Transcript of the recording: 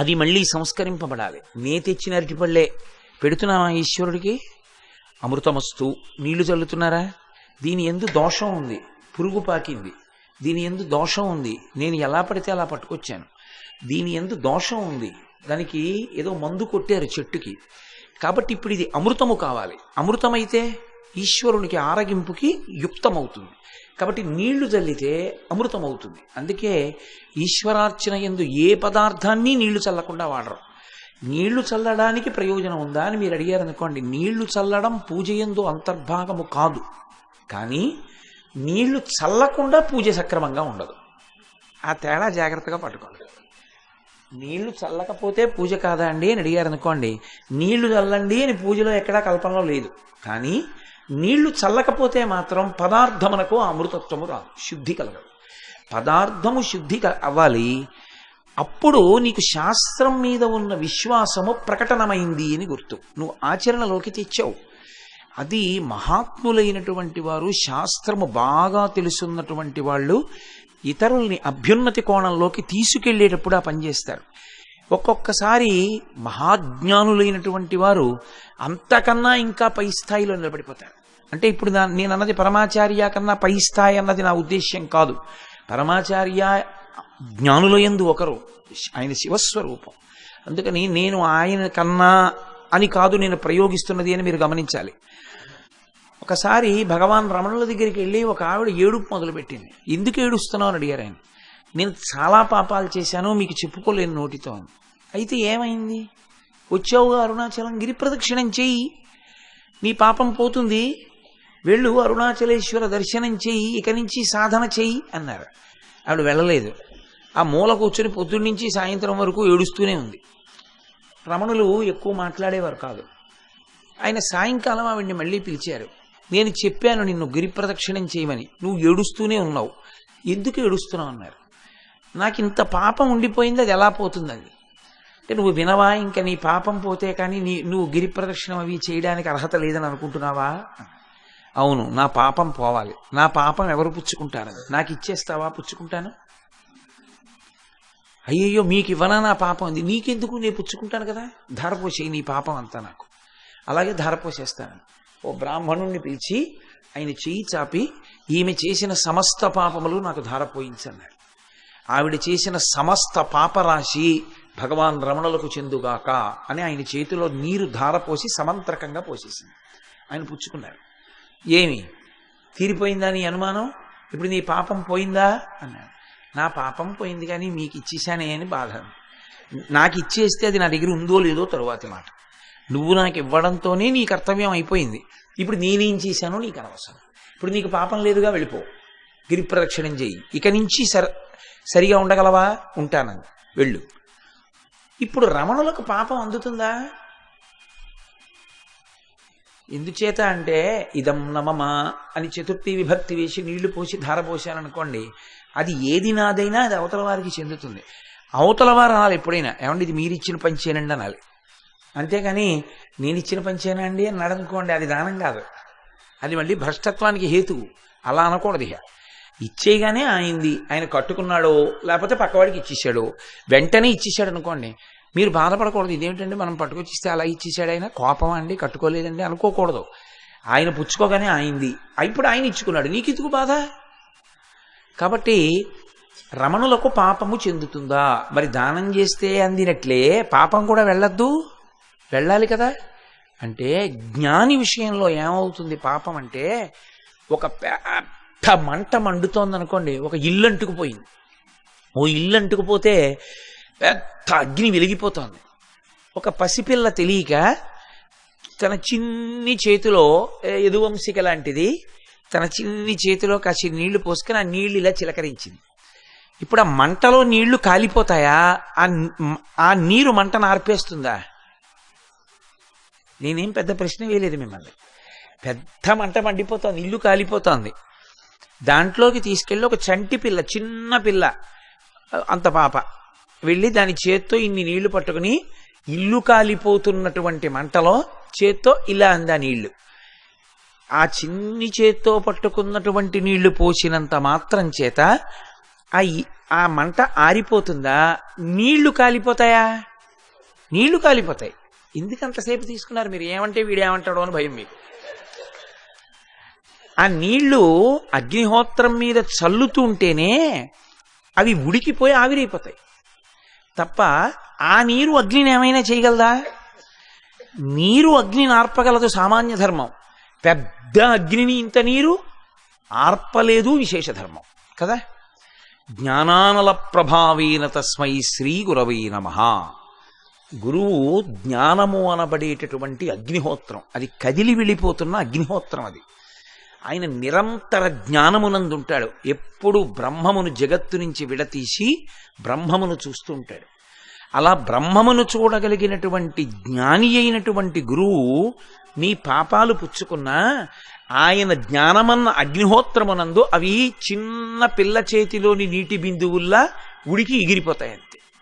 అది మళ్ళీ సంస్కరింపబడాలి. నే తెచ్చిన అరటిపళ్ళే పెడుతున్నావా ఈశ్వరుడికి? అమృతమస్తు నీళ్ళు చల్లుతున్నారా? దీని ఎందు దోషం ఉంది పురుగు పాకింది. దీని ఎందు దోషం ఉంది నేను ఎలా పడితే అలా పట్టుకొచ్చాను. దీని ఎందు దోషం ఉంది దానికి ఏదో మందు కొట్టారు చెట్టుకి. కాబట్టి ఇప్పుడు ఇది అమృతము కావాలి. అమృతమైతే ఈశ్వరునికి ఆరగింపుకి యుక్తమవుతుంది. కాబట్టి నీళ్ళు చల్లితే అమృతం అవుతుంది అందుకే ఈశ్వరార్చన ఎందు ఏ పదార్థాన్ని నీళ్ళు చల్లకుండా వాడరు. నీళ్ళు చల్లడానికి ప్రయోజనం ఉందా అని మీరు అడిగారు అనుకోండి నీళ్ళు చల్లడం పూజ ఎందు అంతర్భాగము కాదు. కానీ నీళ్ళు చల్లకుండా పూజ సక్రమంగా ఉండదు. ఆ తేడా జాగ్రత్తగా పట్టుకోండి. నీళ్ళు చల్లకపోతే పూజ కాదా అండి అని అడిగారు అనుకోండి నీళ్ళు చల్లండి అని పూజలో ఎక్కడా కల్పనలో లేదు. కానీ నీళ్ళు చల్లకపోతే మాత్రం పదార్థమునకు ఆ అమృతత్వము రాదు శుద్ధి కలగదు. పదార్థము శుద్ధి అవ్వాలి అప్పుడు నీకు శాస్త్రం మీద ఉన్న విశ్వాసము ప్రకటనమైంది అని గుర్తు. నువ్వు ఆచరణలోకి తెచ్చావు. అది మహాత్ములైనటువంటి వారు శాస్త్రము బాగా తెలుసున్నటువంటి వాళ్ళు ఇతరుల్ని అభ్యున్నతి కోణంలోకి తీసుకెళ్ళేటప్పుడు ఆ పనిచేస్తారు ఒక్కొక్కసారి మహాజ్ఞానులైనటువంటి వారు అంతకన్నా ఇంకా పై స్థాయిలో నిలబడిపోతారు. అంటే ఇప్పుడు నా- నేను అన్నది పరమాచార్య కన్నా పై స్థాయి అన్నది నా ఉద్దేశ్యం కాదు. పరమాచార్య జ్ఞానుల యందు ఒకరు. ఆయన శివస్వరూపం. అందుకని నేను ఆయన కన్నా అని కాదు నేను ప్రయోగిస్తున్నది అని మీరు గమనించాలి. ఒకసారి భగవాన్ రమణుల దగ్గరికి వెళ్ళి ఒక ఆవిడ ఏడుపు మొదలుపెట్టింది. ఎందుకు ఏడుస్తున్నావు అని అడిగారు ఆయన. నేను చాలా పాపాలు చేశాను మీకు చెప్పుకోలేని నోటితో. అయితే ఏమైంది? వచ్చావుగా అరుణాచలం గిరి ప్రదక్షిణం చేయి నీ పాపం పోతుంది. వెళ్ళు అరుణాచలేశ్వర దర్శనం చెయ్యి ఇక నుంచి సాధన చెయ్యి అన్నారు. ఆవిడ వెళ్ళలేదు. ఆ మూల కూర్చొని పొద్దున్నుంచి సాయంత్రం వరకు ఏడుస్తూనే ఉంది. రమణులు ఎక్కువ మాట్లాడేవారు కాదు. ఆయన సాయంకాలం ఆవిడ్ని మళ్ళీ పిలిచారు. నేను చెప్పాను నిన్ను గిరి ప్రదక్షిణం చేయమని. నువ్వు ఏడుస్తూనే ఉన్నావు. ఎందుకు ఏడుస్తున్నావు అన్నారు. నాకు ఇంత పాపం ఉండిపోయింది అది ఎలా పోతుంది అది. అంటే నువ్వు వినవా ఇంకా నీ పాపం పోతే కానీ నీ నువ్వు గిరి ప్రదక్షిణం అవి చేయడానికి అర్హత లేదని అనుకుంటున్నావా? అవును నా పాపం పోవాలి. నా పాపం ఎవరు పుచ్చుకుంటారు? నాకు ఇచ్చేస్తావా? పుచ్చుకుంటాను? అయ్యయ్యో మీకు ఇవ్వనా నా పాపం ఉంది నీకెందుకు? నేను పుచ్చుకుంటాను కదా. ధారపోసేయి నీ పాపం అంతా నాకు. అలాగే ధారపోసేస్తాను. ఓ బ్రాహ్మణుణ్ణి పిలిచి ఆయన చేయి చాపి ఈమె చేసిన సమస్త పాపములు నాకు ధారపోయించన్నాడు. ఆవిడ చేసిన సమస్త పాపరాశి భగవాన్ రమణులకు చెందుగాక అని ఆయన చేతిలో నీరు ధారపోసి సమంత్రకంగా పోసేసింది. ఆయన పుచ్చుకున్నారు. ఏమి? తీరిపోయిందా అనుమానం? ఇప్పుడు నీ పాపం పోయిందా? అన్నాడు. నా పాపం పోయింది కానీ మీకు ఇచ్చేసానే అని బాధ. నాకు ఇచ్చేస్తే అది నా దగ్గర ఉందో లేదో తరువాతి మాట. నువ్వు నాకు ఇవ్వడంతోనే నీ కర్తవ్యం అయిపోయింది. ఇప్పుడు నేనేం చేశానో నీకు అనవసరం. ఇప్పుడు నీకు పాపం లేదుగా వెళ్ళిపో. గిరి ప్రదక్షిణం చేయి. ఇక నుంచి సర సరిగా ఉండగలవా? ఉంటానని వెళ్ళు. ఇప్పుడు రమణులకు పాపం అందుతుందా? ఎందుచేత అంటే ఇదం నమమ అని చతుర్థి విభక్తి వేసి నీళ్ళు పోసి ధార పోసారనుకోండి అది ఏది నాదైనా అది అవతల వారికి చెందుతుంది. అవతల వారు అనాలి ఎప్పుడైనా. ఏమండి ఇది మీరు ఇచ్చిన పంచేనండి అనాలి. అంతేగాని నేను ఇచ్చిన పంచేనా అండి అని నడనుకోండి అది దానం కాదు. అది మళ్ళీ భ్రష్టత్వానికి హేతువు. అలా అనకూడదు ఇక ఇచ్చేయగానే ఆయింది. ఆయన కట్టుకున్నాడో లేకపోతే పక్కవాడికి ఇచ్చేసాడో వెంటనే ఇచ్చేసాడు అనుకోండి మీరు బాధపడకూడదు. ఇదేంటంటే మనం పట్టుకొచ్చిస్తే అలా ఇచ్చేసాడు ఆయన. కోపం అండి? కట్టుకోలేదండి? అనుకోకూడదు. ఆయన పుచ్చుకోగానే ఆయింది. ఇప్పుడు ఆయన ఇచ్చుకున్నాడు. నీకు ఇతుకు బాధ? కాబట్టి రమణులకు పాపము చెందుతుందా? మరి దానం చేస్తే అందినట్లే పాపం కూడా వెళ్ళొద్దు? వెళ్ళాలి కదా? అంటే జ్ఞాని విషయంలో ఏమవుతుంది పాపం అంటే ఒక పెద్ద మంట మండుతోంది అనుకోండి ఒక ఇల్లు అంటుకుపోయింది. ఓ ఇల్లు అంటుకుపోతే పెద్ద అగ్ని వెలిగిపోతోంది. ఒక పసిపిల్ల తెలియక తన చిన్ని చేతిలో ఎదువంశిక లాంటిది తన చిన్ని చేతిలో కాసి నీళ్ళు పోసుకొని ఆ నీళ్ళు ఇలా చిలకరించింది. ఇప్పుడు ఆ మంటలో నీళ్ళు కాలిపోతాయా? ఆ ఆ నీరు మంటను ఆర్పేస్తుందా నేనేం పెద్ద ప్రశ్న వేయలేదు మిమ్మల్ని. పెద్ద మంట మండిపోతోంది ఇల్లు కాలిపోతోంది. దాంట్లోకి తీసుకెళ్ళి ఒక చంటి పిల్ల చిన్న పిల్ల అంత పాప. వెళ్ళి దాని చేత్తో ఇన్ని నీళ్ళు పట్టుకుని ఇల్లు కాలిపోతున్నటువంటి మంటలో చేత్తో ఇలా అందా నీళ్ళు. ఆ చిన్ని చేత్తో పట్టుకున్నటువంటి నీళ్ళు పోసినంత మాత్రం చేత ఆ ఆ మంట ఆరిపోతుందా? నీళ్ళు కాలిపోతాయా? నీళ్ళు కాలిపోతాయి. ఎందుకు అంతసేపు తీసుకున్నారు మీరు? ఏమంటే వీడేమంటాడో అని భయం మీకు. ఆ నీళ్ళు అగ్నిహోత్రం మీద చల్లుతూ ఉంటేనే అవి ఉడికిపోయి ఆవిరైపోతాయి. తప్ప ఆ నీరు అగ్నిని ఏమైనా చేయగలదా? నీరు అగ్నిని ఆర్పగలదు సామాన్య ధర్మం. పెద్ద అగ్నిని ఇంత నీరు ఆర్పలేదు విశేష ధర్మం. కదా? జ్ఞానానల ప్రభావేన తస్మై శ్రీ గురవై నమ. గురువు జ్ఞానము అనబడేటటువంటి అగ్నిహోత్రం. అది కదిలి వెళ్ళిపోతున్న అగ్నిహోత్రం అది. ఆయన నిరంతర జ్ఞానమునందుంటాడు. ఎప్పుడు బ్రహ్మమును జగత్తు నుంచి విడతీసి బ్రహ్మమును చూస్తూ ఉంటాడు అలా బ్రహ్మమును చూడగలిగినటువంటి జ్ఞాని అయినటువంటి గురువు నీ పాపాలు పుచ్చుకున్నా ఆయన జ్ఞానమన్న అగ్నిహోత్రమునందు అవి చిన్న పిల్ల చేతిలోని నీటి బిందువుల్లా ఉడికి ఎగిరిపోతాయంతే.